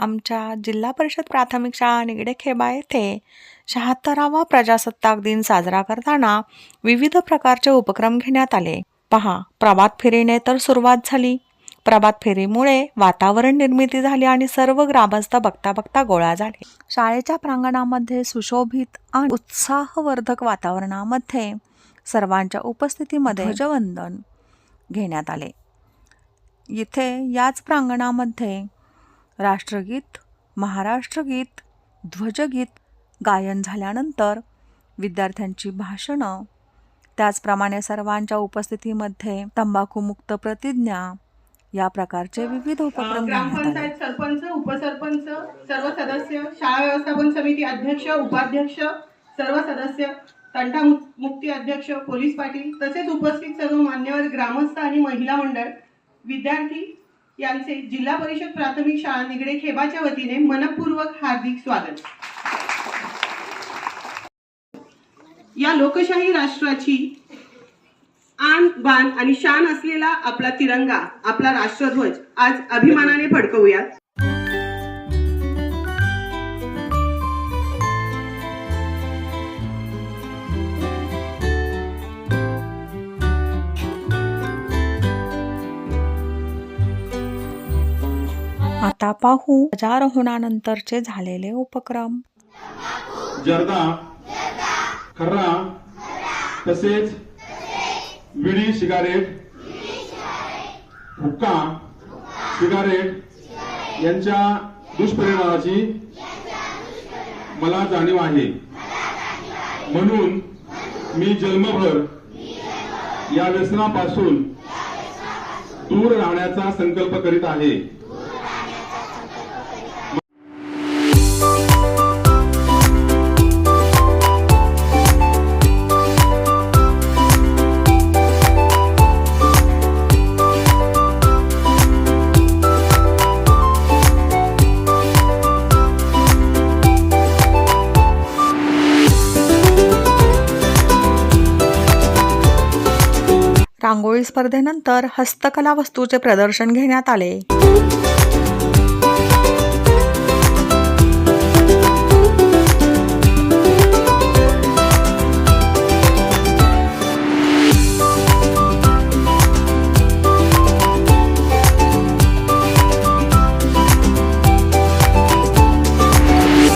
आमच्या जिल्हा परिषद प्राथमिक शाळा निगडे खेबा येथे शहात्तरावा प्रजासत्ताक दिन साजरा करताना विविध प्रकारचे उपक्रम घेण्यात आले. पहा प्रभात फेरीने तर सुरुवात झाली. प्रभात फेरीमुळे वातावरण निर्मिती झाली आणि सर्व ग्रामस्थ बघता बघता गोळा झाले. शाळेच्या प्रांगणामध्ये सुशोभित आणि उत्साहवर्धक वातावरणामध्ये सर्वांच्या उपस्थितीमध्ये ध्वजवंदन घेण्यात आले. इथे याच प्रांगणामध्ये राष्ट्रगीत महाराष्ट्रगीत ध्वजगीत गायन झाल्यानंतर विद्यार्थ्यांची भाषणं. त्याचप्रमाणे सर्वांच्या उपस्थितीमध्ये तंबाखूमुक्त प्रतिज्ञा या प्रकारचे विविध उपक्रम ग्रामपंचायत सरपंच उपसरपंच सर्व सदस्य शाळा व्यवस्थापन समिती अध्यक्ष उपाध्यक्ष सर्व सदस्य तंटा मुक्ती अध्यक्ष पोलीस पाटील तसेच उपस्थित सर्व मान्यवर ग्रामस्थ आणि महिला मंडळ विद्यार्थी यांचे जिल्हा परिषद प्राथमिक शाळा निगडे खेबाच्या वतीने मनपूर्वक हार्दिक स्वागत. या लोकशाही राष्ट्राची आण बाण आणि शान असलेला आपला तिरंगा आपला राष्ट्रध्वज आज अभिमानाने फडकवूयात. आता पाहू ध्वजारोहणानंतरचे झालेले उपक्रम. जर्दा खर्रा तसेच विडी सिगारेट हुक्का सिगारेट यांच्या दुष्परिणामाची मला जाणीव आहे. म्हणून मी जन्मभर या व्यसनापासून दूर राहण्याचा संकल्प करीत आहे. रांगोळी स्पर्धेनंतर हस्तकला वस्तूचे प्रदर्शन घेण्यात आले.